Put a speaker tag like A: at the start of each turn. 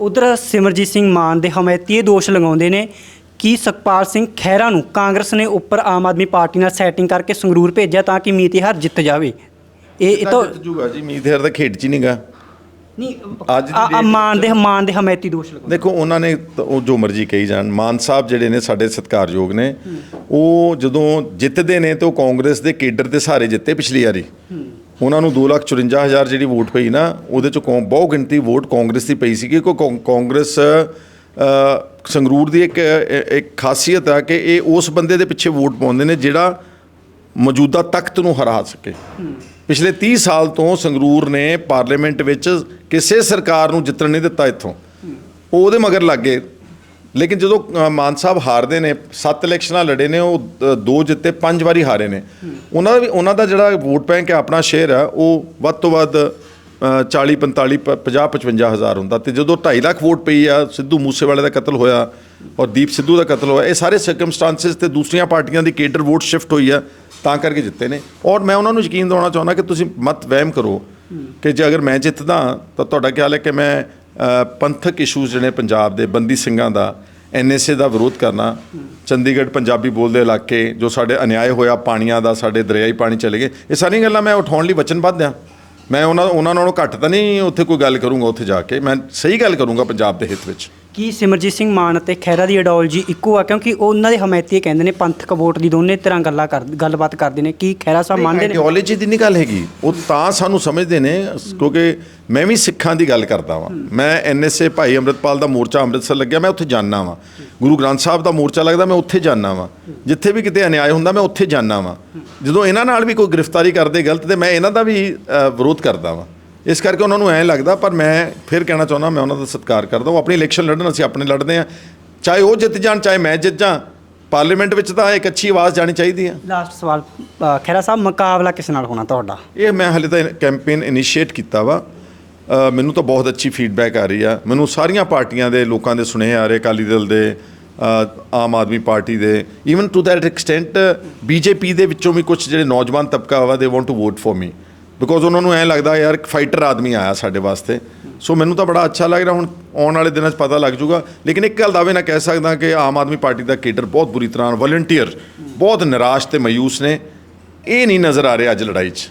A: ਉਧਰ ਸਿਮਰਜੀਤ ਸਿੰਘ ਮਾਨ ਦੇ ਹਮਾਇਤੀ ਇਹ ਦੋਸ਼ ਲਗਾਉਂਦੇ ਨੇ ਕਿ ਸੁਖਪਾਲ ਸਿੰਘ ਖਹਿਰਾ ਨੂੰ ਕਾਂਗਰਸ ਨੇ ਉੱਪਰ ਆਮ ਆਦਮੀ ਪਾਰਟੀ ਨਾਲ ਸੈਟਿੰਗ ਕਰਕੇ ਸੰਗਰੂਰ ਭੇਜਿਆ ਤਾਂ ਕਿ ਮੀਤਿਹਾਰ ਜਿੱਤ ਜਾਵੇ। ਇਹ ਇਹ ਤਾਂ
B: ਜਿੱਤ ਜੂਗਾ ਜੀ ਮੀਤੇਰ ਦਾ ਖੇਡ ਚ ਹੀ ਨਹੀਂਗਾ
A: ਨਹੀਂ
B: ਅੱਜ ਦੀ
A: ਮਾਨ ਦੇ ਮਾਨ ਦੇ ਹਮਾਇਤੀ ਦੋਸ਼ ਲਗਾਉਂਦੇ
B: ਦੇਖੋ ਉਹਨਾਂ ਨੇ ਤਾਂ ਉਹ ਜੋ ਮਰਜ਼ੀ ਕਹੀ ਜਾਣ। ਮਾਨ ਸਾਹਿਬ ਜਿਹੜੇ ਨੇ ਸਾਡੇ ਸਤਿਕਾਰਯੋਗ ਨੇ ਉਹ ਜਦੋਂ ਜਿੱਤਦੇ ਨੇ ਤੇ ਉਹ ਕਾਂਗਰਸ ਦੇ ਕੇਡਰ ਦੇ ਸਹਾਰੇ ਜਿੱਤੇ ਪਿਛਲੀ ਵਾਰੀ। ਉਹਨਾਂ ਨੂੰ 254000 ਜਿਹੜੀ ਵੋਟ ਪਈ ਨਾ ਉਹਦੇ ਚ ਕੌਂ- ਬਹੁ ਗਿਣਤੀ ਵੋਟ ਕਾਂਗਰਸ ਦੀ ਪਈ ਸੀ ਕਿ ਕਾਂਗਰਸ ਅ, ਸੰਗਰੂਰ ਦੀ ਇੱਕ ਇੱਕ ਖਾਸੀਅਤ ਆ ਕਿ ਇਹ ਉਸ ਬੰਦੇ ਦੇ ਪਿੱਛੇ ਵੋਟ ਪਾਉਂਦੇ ਨੇ ਜਿਹੜਾ ਮੌਜੂਦਾ ਤਖਤ ਨੂੰ ਹਰਾ ਸਕੇ। ਪਿਛਲੇ 30 ਸਾਲ ਤੋਂ ਸੰਗਰੂਰ ਨੇ ਪਾਰਲੀਮੈਂਟ ਵਿੱਚ ਕਿਸੇ ਸਰਕਾਰ ਨੂੰ ਜਿੱਤਣ ਨਹੀਂ ਦਿੱਤਾ ਇੱਥੋਂ। ਉਹ ਉਹਦੇ ਮਗਰ ਲੱਗ ਲੇਕਿਨ ਜਦੋਂ ਮਾਨ ਸਾਹਿਬ ਹਾਰਦੇ ਨੇ ਸੱਤ ਇਲੈਕਸ਼ਨਾਂ ਲੜੇ ਨੇ ਉਹ ਦੋ ਜਿੱਤੇ ਪੰਜ ਵਾਰੀ ਹਾਰੇ ਨੇ। ਉਹਨਾਂ ਦਾ ਵੀ ਉਹਨਾਂ ਦਾ ਜਿਹੜਾ ਵੋਟ ਬੈਂਕ ਹੈ ਆਪਣਾ ਸ਼ੇਅਰ ਹੈ ਉਹ ਵੱਧ ਤੋਂ ਵੱਧ ਅ, 40 45 ਪ- 50 55 ਹਜ਼ਾਰ ਹੁੰਦਾ। ਤੇ ਜਦੋਂ 2.5 ਲੱਖ ਵੋਟ ਪਈ ਆ ਸਿੱਧੂ ਮੂਸੇਵਾਲੇ ਦਾ ਕਤਲ ਹੋਇਆ ਔਰ ਦੀਪ ਸਿੱਧੂ ਦਾ ਕਤਲ ਹੋਇਆ ਇਹ ਸਾਰੇ ਸਰਕਮਸਟੈਂਸਸ ਤੇ ਦੂਸਰੀਆਂ ਪਾਰਟੀਆਂ ਦੀ ਕੇਡਰ ਵੋਟ ਸ਼ਿਫਟ ਹੋਈ ਆ ਤਾਂ ਕਰਕੇ ਜਿੱਤੇ ਨੇ। ਔਰ ਮੈਂ ਉਹਨਾਂ ਨੂੰ ਯਕੀਨ ਦਿਵਾਉਣਾ ਚਾਹੁੰਦਾ ਕਿ ਤੁਸੀਂ ਮਤ ਵਹਿਮ ਕਰੋ ਕਿ ਜੇ ਅਗਰ ਮੈਂ ਜਿੱਤਦਾ ਤਾਂ ਤੁਹਾਡਾ ਖਿਆਲ ਹੈ ਕਿ ਮੈਂ ਪੰਥਕ ਇਸ਼ੂਜ਼ ਜਿਹੜੇ ਪੰਜਾਬ ਦੇ ਬੰਦੀ ਸਿੰਘਾਂ ਦਾ ਐਨਐਸਏ ਦਾ ਵਿਰੋਧ ਕਰਨਾ, ਚੰਡੀਗੜ੍ਹ ਪੰਜਾਬੀ ਬੋਲਦੇ ਇਲਾਕੇ ਜੋ ਸਾਡੇ ਅਨਿਆਏ ਹੋਇਆ ਪਾਣੀਆਂ ਦਾ, ਸਾਡੇ ਦਰਿਆਈ ਪਾਣੀ ਚਲੇ ਗਏ, ਇਹ ਸਾਰੀਆਂ ਗੱਲਾਂ ਮੈਂ ਉਠਾਉਣ ਲਈ ਵਚਨਬੱਧ ਹਾਂ ਮੈਂ ਉਹਨਾਂ ਉਹਨਾਂ ਨਾਲੋਂ ਘੱਟ ਤਾਂ ਨਹੀਂ ਉੱਥੇ ਕੋਈ ਗੱਲ ਕਰੂੰਗਾ ਉੱਥੇ ਜਾ ਕੇ, ਮੈਂ ਸਹੀ ਗੱਲ ਕਰੂੰਗਾ ਪੰਜਾਬ ਦੇ ਹਿੱਤ ਵਿੱਚ।
A: ਕੀ ਸਿਮਰਜੀਤ ਸਿੰਘ ਮਾਨ ਅਤੇ ਖਹਿਰਾ ਦੀ ਆਈਡੀਓਲੋਜੀ ਇੱਕੋ ਆ? ਕਿਉਂਕਿ ਉਹਨਾਂ ਦੇ ਹਮਾਇਤੀ ਕਹਿੰਦੇ ਨੇ ਪੰਥਕ ਵੋਟ ਦੀ ਦੋਨੇ ਤਰ੍ਹਾਂ ਗੱਲਾਂ ਕਰ ਗੱਲਬਾਤ ਕਰਦੇ ਨੇ। ਕੀ ਖਹਿਰਾ ਸਾਹਿਬ ਮੰਨਦੇ ਨੇ?
B: ਆਈਡੀਓਲੋਜੀ ਦੀ ਨਹੀਂ ਗੱਲ ਹੈਗੀ। ਉਹ ਤਾਂ ਸਾਨੂੰ ਸਮਝਦੇ ਨੇ ਕਿਉਂਕਿ ਮੈਂ ਵੀ ਸਿੱਖਾਂ ਦੀ ਗੱਲ ਕਰਦਾ ਵਾਂ। ਮੈਂ ਐਨਐਸਏ ਭਾਈ ਅੰਮ੍ਰਿਤਪਾਲ ਦਾ ਮੋਰਚਾ ਅੰਮ੍ਰਿਤਸਰ ਲੱਗਿਆ ਮੈਂ ਉੱਥੇ ਜਾਣਾ ਵਾਂ। ਗੁਰੂ ਗ੍ਰੰਥ ਸਾਹਿਬ ਦਾ ਮੋਰਚਾ ਲੱਗਦਾ ਮੈਂ ਉੱਥੇ ਜਾਣਾ ਵਾਂ। ਜਿੱਥੇ ਵੀ ਕਿਤੇ ਅਨਿਆਏ ਹੁੰਦਾ ਮੈਂ ਉੱਥੇ ਜਾਣਾ ਵਾਂ। ਜਦੋਂ ਇਹਨਾਂ ਨਾਲ ਵੀ ਕੋਈ ਗ੍ਰਿਫਤਾਰੀ ਕਰਦੇ ਗਲਤ ਤੇ ਮੈਂ ਇਹਨਾਂ ਦਾ ਵੀ ਵਿਰੋਧ ਕਰਦਾ ਵਾਂ। ਇਸ ਕਰਕੇ ਉਹਨਾਂ ਨੂੰ ਐਂ ਲੱਗਦਾ ਪਰ ਮੈਂ ਫਿਰ ਕਹਿਣਾ ਚਾਹੁੰਦਾ ਮੈਂ ਉਹਨਾਂ ਦਾ ਸਤਿਕਾਰ ਕਰਦਾ। ਉਹ ਆਪਣੀ ਇਲੈਕਸ਼ਨ ਲੜਨ ਅਸੀਂ ਆਪਣੇ ਲੜਦੇ ਆ ਚਾਹੇ ਉਹ ਜਿੱਤ ਜਾਣ ਚਾਹੇ ਮੈਂ ਜਿੱਤ ਜਾਂ ਪਾਰਲੀਮੈਂਟ ਵਿੱਚ ਤਾਂ ਇੱਕ ਅੱਛੀ ਆਵਾਜ਼ ਜਾਣੀ ਚਾਹੀਦੀ ਆ
A: ਲਾਸਟ ਸਵਾਲ ਅ, ਖਹਿਰਾ ਸਾਹਿਬ ਮੁਕਾਬਲਾ ਕਿਸ ਨਾਲ ਹੋਣਾ ਤੁਹਾਡਾ?
B: ਇਹ ਮੈਂ ਹਾਲੇ ਤਾਂ ਕੈਂਪੇਨ ਇਨੀਸ਼ੀਏਟ ਕੀਤਾ ਵਾ। ਅ, ਮੈਨੂੰ ਤਾਂ ਬਹੁਤ ਅੱਛੀ ਫੀਡਬੈਕ ਆ ਰਹੀ ਆ। ਮੈਨੂੰ ਸਾਰੀਆਂ ਪਾਰਟੀਆਂ ਦੇ ਲੋਕਾਂ ਦੇ ਸੁਨੇਹੇ ਆ ਰਹੇ ਅਕਾਲੀ ਦਲ ਦੇ ਅ, ਆਮ ਆਦਮੀ ਪਾਰਟੀ ਦੇ। Even to that extent BJP ਦੇ ਵਿੱਚੋਂ ਵੀ ਕੁਝ ਜਿਹੜੇ ਨੌਜਵਾਨ ਤਬਕਾ ਵਾ ਦੇ want to vote for me because ਉਹਨਾਂ ਨੂੰ ਐਂ ਲੱਗਦਾ ਯਾਰ ਇੱਕ ਫਾਈਟਰ ਆਦਮੀ ਆਇਆ ਸਾਡੇ ਵਾਸਤੇ। ਸੋ ਮੈਨੂੰ ਤਾਂ ਬੜਾ ਅੱਛਾ ਲੱਗ ਰਿਹਾ, ਹੁਣ ਆਉਣ ਵਾਲੇ ਦਿਨਾਂ 'ਚ ਪਤਾ ਲੱਗ ਜਾਊਗਾ। ਲੇਕਿਨ ਇੱਕ ਗੱਲ ਦਾਅਵੇ ਨਾਲ ਕਹਿ ਸਕਦਾ ਕਿ ਆਮ ਆਦਮੀ ਪਾਰਟੀ ਦਾ ਕੇਡਰ ਬਹੁਤ ਬੁਰੀ ਤਰ੍ਹਾਂ ਵਲੰਟੀਅਰ ਬਹੁਤ ਨਿਰਾਸ਼ ਤੇ ਮਾਯੂਸ ਨੇ। ਇਹ ਨਹੀਂ ਨਜ਼ਰ ਆ ਰਿਹਾ ਅੱਜ ਲੜਾਈ 'ਚ।